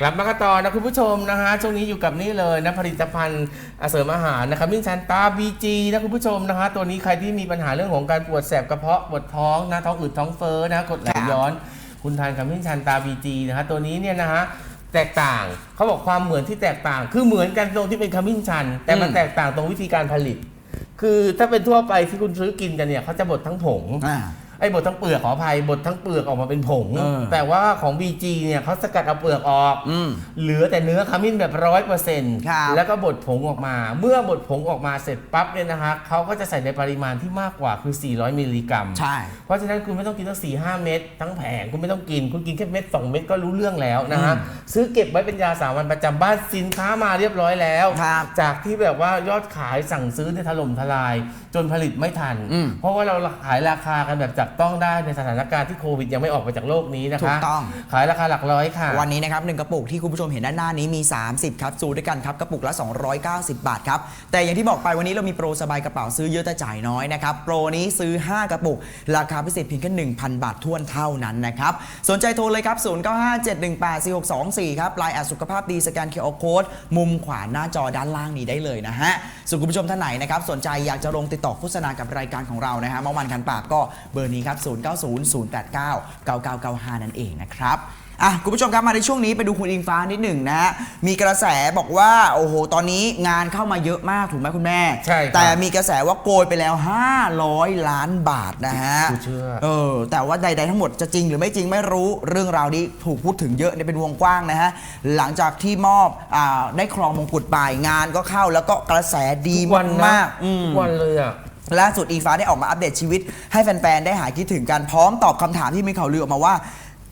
กลับมากันต่อนะคุณผู้ชมนะฮะช่วงนี้อยู่กับนี่เลยนะผลิตภัณฑ์เสริมอาหารนะครับมินชันตาบีจีนะคุณผู้ชมนะฮะตัวนี้ใครที่มีปัญหาเรื่องของการปวดแสบกระเพาะปวดท้องนะท้องอืดท้องเฟ้อนะกดไหลย้อน คุณทานขมิ้นชันตาบีจีนะฮะตัวนี้เนี่ยนะฮะแตกต่างเขาบอกความเหมือนที่แตกต่าง คือเหมือนกันตรงที่เป็นขมิ้นชัน แต่มันอืมแตกต่างตรงวิธีการผลิต คือถ้าเป็นทั่วไปที่คุณซื้อกินกันเนี่ยเขาจะบดทั้งผงอ่า ไอ้บดทั้งเปลือกขออภัยบดทั้งเปลือกออกมาเป็นผง เออ แต่ว่าของ BG เนี่ยเขาสกัดเอาเปลือกออก อืม เหลือแต่เนื้อขมิ้นแบบร้อยเปอร์เซ็นต์ครับแล้วก็บดผงออกมา เมื่อบดผงออกมาเสร็จปั๊บเนี่ยนะฮะเขาก็จะใส่ในปริมาณที่มากกว่าคือ 400 มิลลิกรัมใช่เพราะฉะนั้นคุณไม่ต้องกินตั้งสี่ห้าเม็ดทั้งแผงคุณไม่ต้องกิน คุณกินแค่เม็ดสองเม็ดก็รู้เรื่องแล้วนะฮะอืมซื้อเก็บไว้เป็นยาสามัญประจำบ้านสินค้ามาเรียบร้อยแล้ว ครับจากที่แบบว่ายอดขายสั่งซื้อในยถล่มทลาย จนผลิตไม่ทัน อืม เพราะว่าเราขายราคากันแบบจับต้องได้ในสถานการณ์ที่โควิดยังไม่ออกไปจากโลกนี้นะคะถูกต้อง ขายราคาหลักร้อยค่ะ วันนี้นะครับหนึ่งกระปุกที่คุณผู้ชมเห็นด้านหน้านี้มี 30ครับซูลด้วยกันครับกระปุกละ 290 บาทครับ แต่อย่างที่บอกไปวันนี้เรามีโปรสบายกระเป๋าซื้อเยอะแต่จ่ายน้อยนะครับโปรนี้ซื้อ 5 กระปุก ราคาพิเศษเพียงแค่1,000 บาททวนเท่านั้นนะครับสนใจโทรเลยครับ0957184624ครับไลน์แอดสุขภาพดีสแกนเคอร์โค้ดมุมขวาหน้าจอด้านล่างนี้ได้เลยนะฮะส่วนคุณผู้ชมท่านไหนนะครับสนใจอยากจะลงติดต่อโฆษณากับรายการของเรานะฮะเมื่อวันกันปากก็เบอร์นี้ครับ 0900899995 นั่นเองนะครับอะคุณผู้ชมครับมาในช่วงนี้ไปดูคุณอิงฟ้านิดหนึ่งนะฮะมีกระแสบอกว่าโอ้โหตอนนี้งานเข้ามาเยอะมากถูกไหมคุณแม่ใช่ครับแต่มีกระแสว่าโกยไปแล้ว 500 ล้านบาทนะฮะกูเชื่อ เออแต่ว่าใด ๆ ทั้งหมดจะจริงหรือไม่จริงไม่รู้เรื่องราวนี้ถูกพูดถึงเยอะในเป็นวงกว้างนะฮะหลังจากที่มอบอาได้ครองมงกุฎไปงานก็เข้าแล้วก็กระแสดีทุกวันนะมากๆอืม ทุกวันเลยอะ ล่าสุดอีฟ้าได้ออกมาอัปเดตชีวิต ให้แฟน ๆ ได้หายคิดถึงกันพร้อมตอบคำถามที่มีข่าวลือออกมาว่า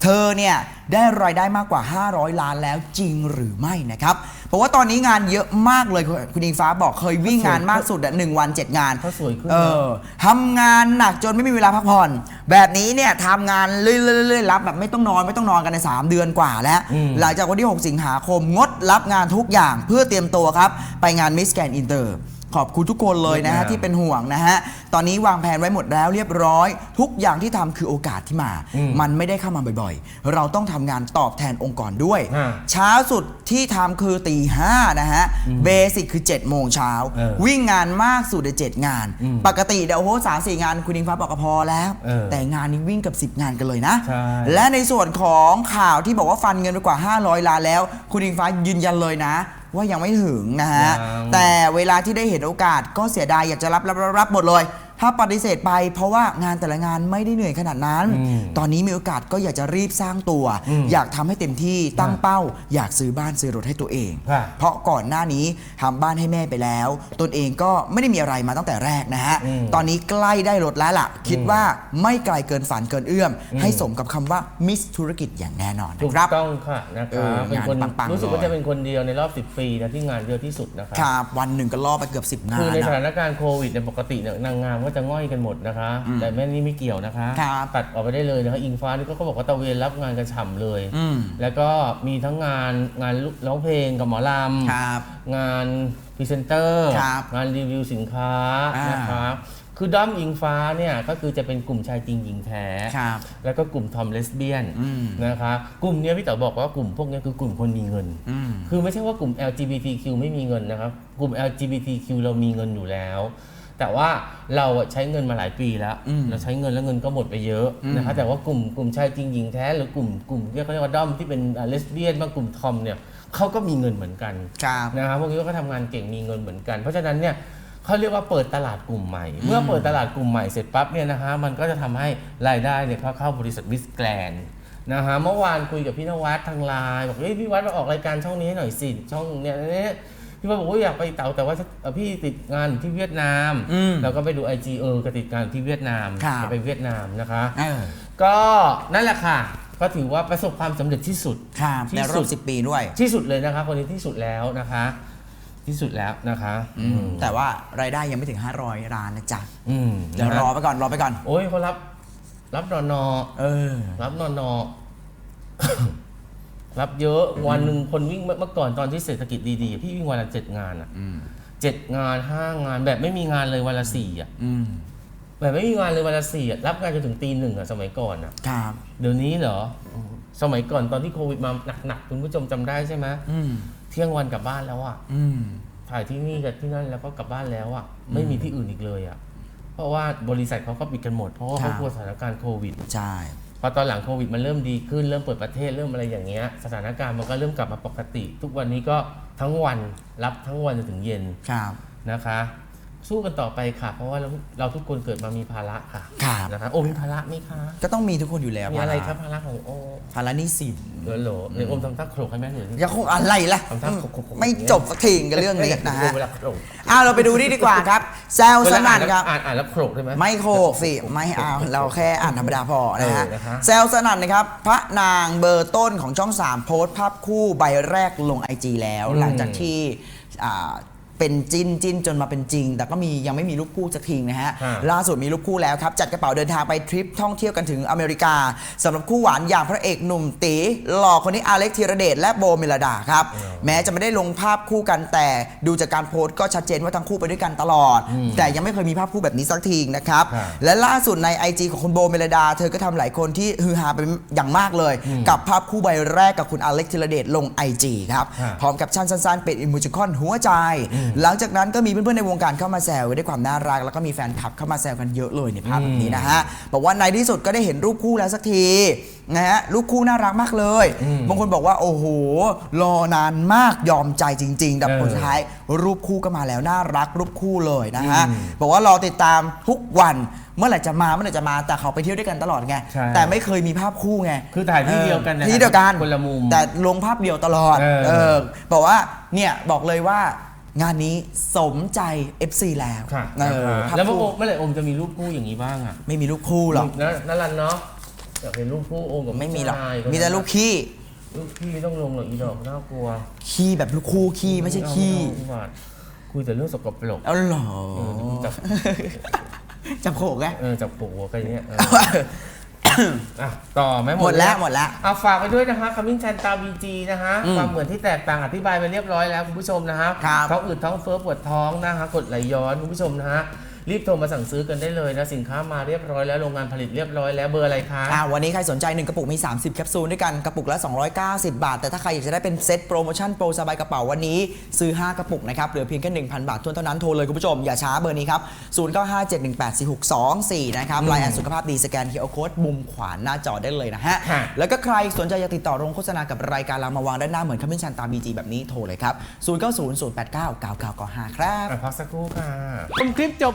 เธอเนี่ยได้รายได้มากกว่า 500 ล้านแล้วจริงหรือไม่นะครับเพราะว่าตอนนี้งานเยอะมากเลยคุณคุณอิงฟ้าบอกเคยวิ่งงานมากสุดอะหนึ่งวันเจ็ดงานเขาสวยขึ้นนะ เออทำงานหนักจนไม่มีเวลาพักผ่อน แบบนี้เนี่ยทำงานเรื่อยๆๆรับแบบไม่ต้องนอนไม่ต้องนอนกันใน 3 เดือนกว่าแล้วอืมหลังจากวันที่ 6 สิงหาคมงดรับงานทุกอย่างเพื่อเตรียมตัวครับ ไปงานมิสแกนอินเตอร์ ขอบคุณทุกคนเลยนะฮะเวียดนามที่เป็นห่วงนะฮะตอนนี้วางแผนไว้หมดแล้วเรียบร้อย ทุกอย่างที่ทำคือโอกาสที่มาอืมมันไม่ได้เข้ามาบ่อยๆ เราต้องทำงานตอบแทนองค์กรด้วยฮะเช้าสุดที่ทำคือตีห้านะฮะเบสิกคือ7จ็ดโมงเช้าเออวิ่งงานมากสุดในเจ็ดงาน อืมปกติเดี๋ยวโอ้โหสามสี่งานคุณอิงฟ้าบอกก็พอแล้ว เออแต่งานนี้วิ่งกับ 10 งานกันเลยนะ ใช่ และในส่วนของข่าวที่บอกว่าฟันเงินไปกว่า 500 ล้านแล้ว คุณอิงฟ้ายืนยันเลยนะ ว่ายังไม่ถึงนะฮะ ยัง แต่เวลาที่ได้เห็นโอกาสก็เสียดายอยากจะรับรับรับรับหมดเลย ถ้าปฏิเสธไปเพราะว่างานแต่ละงานไม่ได้เหนื่อยขนาดนั้นอืมตอนนี้มีโอกาสก็อยากจะรีบสร้างตัวอืมอยากทำให้เต็มที่ตั้งเป้า อยากซื้อบ้านซื้อรถให้ตัวเองค่ะเพราะก่อนหน้านี้ทำบ้านให้แม่ไปแล้ว ตนเองก็ไม่ได้มีอะไรมาตั้งแต่แรกนะฮะอืมตอนนี้ใกล้ได้รถแล้วล่ะ คิดว่าไม่ไกลเกินฝันเกินเอื้อมอืมให้สมกับคำว่ามิสธุรกิจอย่างแน่นอนถูกนะครับต้องค่ะนะเอคะอเป็นคนงานปังๆรู้สึกว่าเลยจะเป็นคนเดียวในรอบ 10 ปีนะที่งานเยอะที่สุดนะคะครับวันหนึ่งก็ล่อไปเกือบ 10 งาคือนในสนะถานการณ์โควิดเนี่ยปกติเนี่ยนางงามก็จะง่อยกันหมดนะคะ อืมแต่แม่นี่ไม่เกี่ยวนะคะ ครับ ตัดออกไปได้เลยนะคะอิงฟ้านี่ก็เขาบอกว่าตะเวนรับงานกันฉ่ำเลย อืมแล้วก็มีทั้งงานงานร้องเพลงกับหมอลครับำงานพรีเซนเตอร์ ครับงานรีวิวสินค้าอ่าน นะคะคือด้อมอิงฟ้าเนี่ยก็คือจะเป็นกลุ่มชายจริงหญิงแท้ ครับ แล้วก็กลุ่มทอมเลสเบี้ยนอืม นะคะกลุ่มเนี้ยพี่เต๋อบอกว่ากลุ่มพวกเนี้ยคือกลุ่มคนมีเงิน อืม คือไม่ใช่ว่ากลุ่ม LGBTQ ไม่มีเงินนะครับ กลุ่ม LGBTQ เรามีเงินอยู่แล้ว แต่ว่าเราอะใช้เงินมาหลายปีแล้วอืมเราใช้เงินแล้วเงินก็หมดไปเยอะอืมนะคะแต่ว่ากลุ่มกลุ่มชายจริงหญิงแท้หรือกลุ่มกลุ่มที่เขาเรียกว่าด้อมที่เป็นเลสเบี้ยนบางกลุ่มทอมเนี่ยเขาก็มีเงินเหมือนกันครับ นะครับพวกนี้ก็ทำงานเก่งมีเงินเหมือนกัน เพราะฉะนั้นเนี่ยเขาเรียกว่าเปิดตลาดกลุ่มใหม่ เมื่อเปิดตลาดกลุ่มใหม่เสร็จปั๊บเนี่ยนะฮะมันก็จะทำให้รายได้เนี่ยเข้าเข้าบริษัทมิสแกรนนะฮะเมื่อวานคุยกับพี่นวัดทางไลน์บอกเฮ้ยพี่วัดมาออกรายการช่องนี้ให้หน่อยสิช่องเนี่ยเนี่ย พี่วัดบอกว่าอยากไปเต๋าแต่ว่าเอ่อพี่ติดงานอยู่ที่เวียดนามอืมเราก็ไปดู IG เออก็ติดงานที่เวียดนามครับ จะไปเวียดนามนะคะ เออก็นั่นแหละค่ะ ก็ถือว่าประสบความสำเร็จที่สุด ครับที่ในรสุอดบ10ปีด้วย ที่สุดเลยนะคะ คนนี้ที่สุดแล้วนะคะ ที่สุดแล้วนะคะ อืมแต่ว่ารายได้ยังไม่ถึง 500ล้านนะจ๊ะ อืมเดี๋ยวรอไปก่อน รอไปก่อน โอ้ยเขารับ รับนอนอเออ รับนอนอ รับเยอะวันหนึ่งคนวิ่งเมื่อก่อนตอนที่เศรษฐกิจดีๆ พี่วิ่งวันละเจ็ดงานอะอืมเจ็ดงานห้างานแบบไม่มีงานเลยวันละสี่อะอืมแบบไม่มีงานเลยวันละสี่อะรับงานจนถึงตีหนึ่งอะสมัยก่อนอะครับเดี๋ยวนี้เหรอ สมัยก่อนตอนที่โควิดมาหนักๆคุณผู้ชมจำได้ใช่ไหมอืมเที่ยงวันกลับบ้านแล้วอะอืมถ่ายที่นี่กับที่นั่นแล้วก็กลับบ้านแล้วอะไม่มีที่อื่นอีกเลยอะเพราะว่าบริษัทเขาก็ปิดกันหมด เพราะว่าครัเขาบกลัวสถานการณ์โควิดใช่ พอตอนหลังโควิดมันเริ่มดีขึ้นเริ่มเปิดประเทศเริ่มอะไรอย่างเงี้ยสถานการณ์มันก็เริ่มกลับมาปกติ ทุกวันนี้ก็ทั้งวันรับทั้งวันจนถึงเย็นครับนะคะ สู้กันต่อไปค่ะ เพราะว่าเราเราทุกคนเกิดมามีภาระค่ะครับ นะคะโอมีภาระไหมคะก็ต้องมีทุกคนอยู่แล้วมีอะไรภาครับภาระของโอภาระหนี้สินเหรอเหรอในโอมทำท่าโขลกให้แม่หน่อยสิจะคงอะไรล่ะทำท่าโขกๆๆ ไม่จบสักทีกับเรื่องนี้นะฮะเวลาโขลกอ้าวเราไปดูนี่ดีกว่าครับ แซลเวสลานั่อ่านนแล้วครับ อ่านอ่านแล้วโขลกได้ไหม ไม่โคกสิไม่เอาเราแค่อ่านธรรมดาพอนะฮะเออนะคะ แซลสนั่นนะครับ พระนางเบอร์ต้นของช่อง 3 โพสต์ภาพคู่ใบแรกลง IG แล้วอืมหลังจากที่อ่า เป็นจิ้นจิ้นจนมาเป็นจริง แต่ก็มียังไม่มีรูปคู่สักทีนะฮะอ่าล่าสุดมีรูปคู่แล้วครับ จัดกระเป๋าเดินทางไปทริปท่องเที่ยวกันถึงอเมริกาสำหรับคู่หวานอย่างพระเอกหนุ่มตีหล่อคนนี้อาเล็กธีรเดชและโบเมลดาครับ แม้จะไม่ได้ลงภาพคู่กันแต่ดูจากการโพสต์ก็ชัดเจนว่าทั้งคู่ไปด้วยกันตลอด แต่ยังไม่เคยมีภาพคู่แบบนี้สักทีนะครับ ครับและล่าสุดใน IG ของคุณโบเมลดา เธอก็ทำหลายคนที่ฮือฮาไปอย่างมากเลย กับภาพคู่ใบแรกกับคุณอเล็กธีรเดชลง IG ครับ ครับ พร้อมกับชั่นสั้นๆ เป็นอิมูจิคอนหัวใจหลังจากนั้นก็มีเพื่อนๆในวงการเข้ามาแซวด้วยความน่ารัก แล้วก็มีแฟนคลับเข้ามาแซวกันเยอะเลยในภาพแบบนี้นะฮะบอกว่าในที่สุดก็ได้เห็นรูปคู่แล้วสักทีนะฮะรูปคู่น่ารักมากเลยบางคนบอกว่าโอ้โหรอนานมากยอมใจจริงๆแต่ผลสุดท้าย รูปคู่ก็มาแล้วน่ารักรูปคู่เลยนะฮะอืมบอกว่ารอติดตามทุกวันเมื่อไหร่จะมาเมื่อไหร่จะมาแต่เขาไปเที่ยวด้วยกันตลอดไงใช่แต่ไม่เคยมีภาพคู่ไงคือถ่ายที่เดียวกันนะที่เดียวกันคนละมุมแต่ลงภาพเดียวตลอดเออเออบอกว่าเนี่ยบอกเลยว่า งานนี้สมใจ FC แล้วค่ะเออนะคะภาพแล้วเมื่อคู่เมื่อไหร่โอมจะมีรูปคู่อย่างนี้บ้างอะไม่มีรูปคู่หรอกนะนั่นรันเนาะอยากเห็นรูปคู่โอมกับไม่มีหรอก ผู้ชายมีแต่รูปขี้รูปขี้ไม่ต้องลงหรอกอีดอกน่ากลัวขี้แบบลูกคู่ขี้ไม่ใช่ขี้เอาเอาเอาคุยแต่เรื่องสกปรก เอาเหรอ เออจับ จับโขกไง เออจับปลูกหัวกันอย่างเงี้ยเออ อะต่อไหมหมดแล้วหมดแล้ว เอาฝากไปด้วยนะคะคำมิ้นชันตาบีจีนะฮะอืมความเหมือนที่แตกต่างอธิบายไปเรียบร้อยแล้วคุณผู้ชมนะฮะครับ ท้องอืดท้องเฟ้อปวดท้องนะคะกดไหลย้อนคุณผู้ชมนะฮะ รีบโทรมาสั่งซื้อกันได้เลยนะสินค้ามาเรียบร้อยแล้วโรงงานผลิตเรียบร้อยแล้วเบอร์อะไรคะ อ่าวันนี้ใครสนใจ 1 กระปุกมี 30 แคปซูลด้วยกันกระปุกละ 290 บาท แต่ถ้าใครอยากจะได้เป็นเซ็ตโปรโมชั่นโปรสบายกระเป๋าวันนี้ซื้อ 5 กระปุกนะครับเหลือเพียงแค่1,000 บาททวนเท่านั้นโทรเลยคุณผู้ชม อย่าช้าเบอร์นี้ครับ 0957184624 นะครับไลน์แอดสุขภาพดีสแกน QR Code มุมขวาหน้าจอได้เลยนะฮะค่ะ แล้วก็ใครสนใจอยากติดต่อโรงโฆษณากับรายการเรามาวางด้านหน้าเหมือนคำมินชันตามบีจีแบบนี้โทรเลยครับ0900899995ครับ อะพักสักครู่ค่ะ ชมคลิปจบ